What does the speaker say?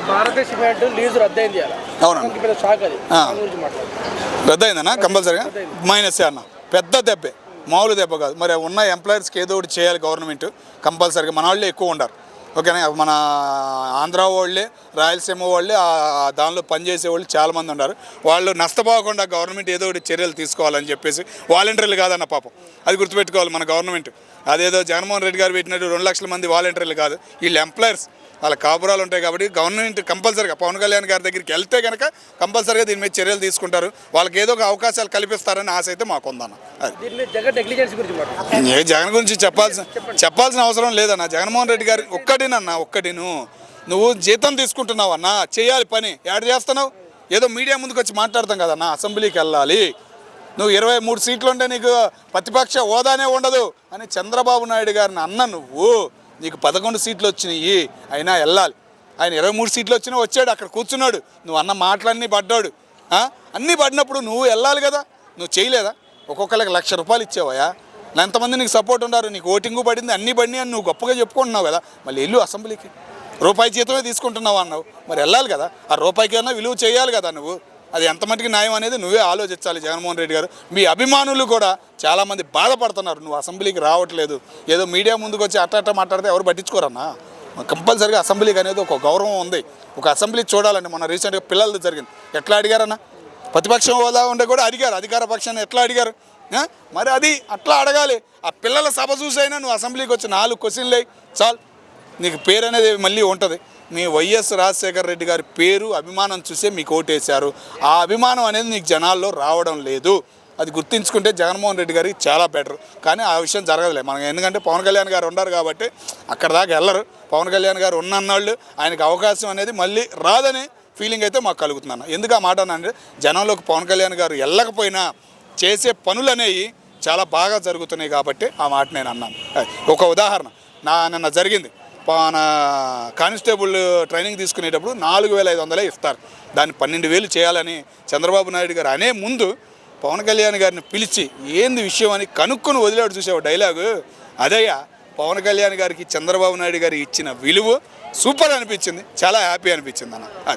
భారతీయ cement lease రద్దయింది అవునండి. Shock అది. రద్దయిందన్నా? కంపల్సరీగా? మైనస్ అన్న? పెద్ద దెబ్బే. మామూలు దెబ్బ కాదు. మరి ఉన్న ఎంప్లాయర్స్కి ఏదో ఒకటి చేయాలి గవర్నమెంట్. కంపల్సరీగా మన వాళ్ళే ఎక్కువ ఉండరు ఓకేనా? మన ఆంధ్ర వాళ్ళే రాయలసీమ వాళ్ళే దానిలో పనిచేసే వాళ్ళు చాలామంది ఉన్నారు. వాళ్ళు నష్టపోకుండా గవర్నమెంట్ ఏదో ఒకటి చర్యలు తీసుకోవాలని చెప్పేసి వాలంటీర్లు కాదన్న పాపం. అది గుర్తుపెట్టుకోవాలి మన గవర్నమెంట్. అదేదో జగన్మోహన్ రెడ్డి గారు పెట్టినట్టు రెండు లక్షల మంది వాలంటీర్లు కాదు. వీళ్ళు ఎంప్లాయర్స్ వాళ్ళ కాపురాలు ఉంటాయి కాబట్టి గవర్నమెంట్ కంపల్సరీగా పవన్ కళ్యాణ్ గారి దగ్గరికి వెళ్తే కనుక కంపల్సరీగా దీని మీద చర్యలు తీసుకుంటారు. వాళ్ళకి ఏదో ఒక అవకాశాలు కల్పిస్తారని ఆశ అయితే మాకు ఉందన్న ఏ జగన్ గురించి చెప్పాల్సిన చెప్పాల్సిన అవసరం లేదన్న. జగన్మోహన్ రెడ్డి గారి ఒక్కటినన్న ఒక్కటిను నువ్వు జీతం తీసుకుంటున్నావన్నా చేయాలి పని. యాడ్ చేస్తున్నావు? ఏదో మీడియా ముందుకు వచ్చి మాట్లాడతాం కదన్నా అసెంబ్లీకి వెళ్ళాలి. నువ్వు ఇరవై మూడు సీట్లు ఉంటే నీకు ప్రతిపక్ష హోదానే ఉండదు అని చంద్రబాబు నాయుడు గారిని అన్న నువ్వు. నీకు పదకొండు సీట్లు వచ్చినాయి అయినా వెళ్ళాలి. ఆయన ఇరవై మూడు సీట్లు వచ్చినా వచ్చాడు అక్కడ కూర్చున్నాడు. నువ్వు అన్న మాటలన్నీ పడ్డాడు. అన్నీ పడినప్పుడు నువ్వు వెళ్ళాలి కదా. నువ్వు చేయలేదా? ఒక్కొక్కరికి లక్ష రూపాయలు ఇచ్చావయా ఎంతమంది నీకు సపోర్ట్ ఉన్నారు? నీకు ఓటింగు పడింది అన్నీ పడినాయి అని నువ్వు గొప్పగా చెప్పుకుంటున్నావు కదా. మళ్ళీ వెళ్ళు అసెంబ్లీకి. రూపాయి జీతమే తీసుకుంటున్నావు అన్నావు. మరి వెళ్ళాలి కదా. ఆ రూపాయికి అన్నా విలువ చేయాలి కదా నువ్వు? అది ఎంతమటికి న్యాయం అనేది నువ్వే ఆలోచించాలి జగన్మోహన్ రెడ్డి గారు. మీ అభిమానులు కూడా చాలామంది బాధపడుతున్నారు. నువ్వు అసెంబ్లీకి రావట్లేదు. ఏదో మీడియా ముందుకు వచ్చి అట్ట అట్ట మాట్లాడితే ఎవరు పట్టించుకోరన్నా? కంపల్సరీగా అసెంబ్లీకి అనేది ఒక గౌరవం ఉంది. ఒక అసెంబ్లీ చూడాలండి. మన రీసెంట్గా పిల్లలతో జరిగింది. ఎట్లా అడిగారన్నా? ప్రతిపక్షం హోదా ఉండే కూడా అడిగారు. అధికార పక్షాన్ని ఎట్లా అడిగారు? మరి అది అట్లా అడగాలి. ఆ పిల్లల సభ చూసైనా నువ్వు అసెంబ్లీకి వచ్చి నాలుగు క్వశ్చన్లే చాలు. నీకు పేరు అనేది మళ్ళీ ఉంటుంది. మీ వైఎస్ రాజశేఖర రెడ్డి గారి పేరు అభిమానం చూసే మీకు ఓటేశారు. ఆ అభిమానం అనేది నీకు జనాల్లో రావడం లేదు. అది గుర్తించుకుంటే జగన్మోహన్ రెడ్డి గారికి చాలా బెటర్. కానీ ఆ విషయం జరగదులే. మనం ఎందుకంటే పవన్ కళ్యాణ్ గారు ఉన్నారు కాబట్టి అక్కడ దాకా వెళ్ళరు. పవన్ కళ్యాణ్ గారు ఉన్నన్నాళ్ళు ఆయనకు అవకాశం అనేది మళ్ళీ రాదని ఫీలింగ్ అయితే మాకు కలుగుతున్నాను ఎందుకు ఆ మాట అంటే జనంలోకి పవన్ కళ్యాణ్ గారు వెళ్ళకపోయినా చేసే పనులు అనేవి చాలా బాగా జరుగుతున్నాయి కాబట్టి ఆ మాట నేను అన్నాను. అది ఒక ఉదాహరణ. నా నిన్న జరిగింది. మన కానిస్టేబుల్ ట్రైనింగ్ తీసుకునేటప్పుడు నాలుగు వేల ఐదు వందలే ఇస్తారు. దాన్ని పన్నెండు వేలు చేయాలని చంద్రబాబు నాయుడు గారు అనే ముందు పవన్ కళ్యాణ్ గారిని పిలిచి ఏంది విషయం అని కనుక్కొని వదిలాడు చూసావు డైలాగు? అదయ్యా పవన్ కళ్యాణ్ గారికి చంద్రబాబు నాయుడు గారు ఇచ్చిన విలువ సూపర్ అనిపించింది. చాలా హ్యాపీ అనిపించింది అన్న. అది.